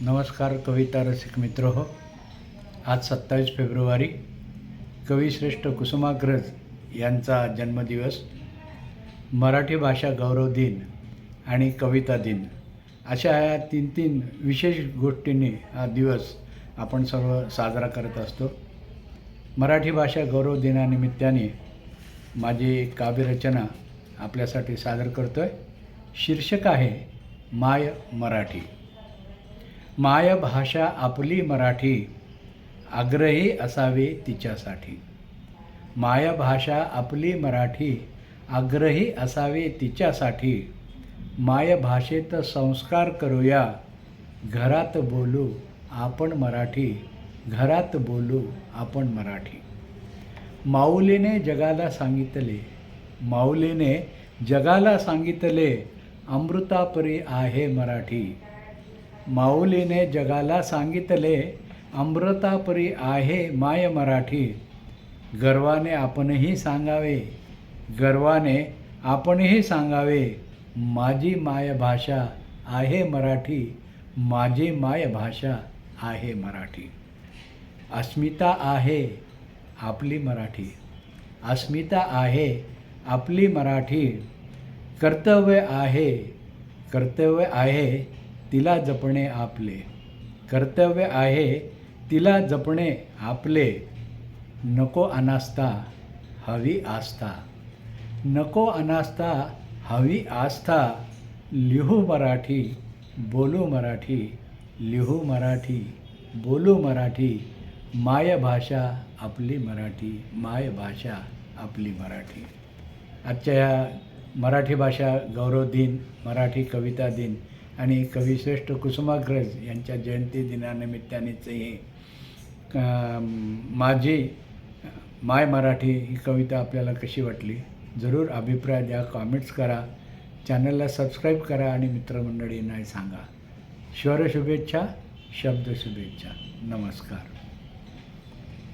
नमस्कार कविता रसिक मित्र हो. आज सत्तावीस फेब्रुवारी. कविश्रेष्ठ कुसुमाग्रज यांचा जन्मदिवस. मराठी भाषा गौरव दिन आणि कविता दिन. अशा या तीन तीन विशेष गोष्टींनी हा दिवस आपण सर्व साजरा करत असतो. मराठी भाषा गौरव दिनानिमित्ताने माझी काव्यरचना आपल्यासाठी सादर करतो आहे शीर्षक आहे माय मराठी. मायभाषा आपली मराठी. आग्रही असावे तिच्यासाठी. मायभाषा आपली मराठी. आग्रही असावे तिच्यासाठी. मायभाषेत संस्कार करूया. घरात बोलू आपण मराठी. घरात बोलू आपण मराठी. माऊलीने जगाला सांगितले. माऊलीने जगाला सांगितले अमृतापरी आहे मराठी. माऊलीने जगाला सांगितले अमृतापरी आहे माय मराठी. गर्वाने आपणही सांगावे. गर्वाने आपणही सांगावे माझी मायभाषा आहे मराठी. माझी मायभाषा आहे मराठी. अस्मिता आहे आपली मराठी. अस्मिता आहे आपली मराठी. कर्तव्य आहे कर्तव्य आहे तिला जपणे आपले. कर्तव्य आहे तिला जपणे आपले. नको अनास्था हवी आस्था. नको अनास्था हवी आस्था लिहू मराठी बोलू मराठी लिहू मराठी बोलू मराठी माय भाषा आपली मराठी माय भाषा आपली मराठी. आजच्या या मराठी भाषा गौरव दिन मराठी कविता दिन आणि कविश्रेष्ठ कुसुमाग्रज यांच्या जयंती दिनानिमित्तानेच हे माझी माय मराठी ही कविता आपल्याला कशी वाटली? जरूर अभिप्राय द्या कॉमेंट्स करा चॅनलला सबस्क्राईब करा आणि मित्रमंडळींना सांगा. श्वर शुभेच्छा शब्द शुभेच्छा नमस्कार.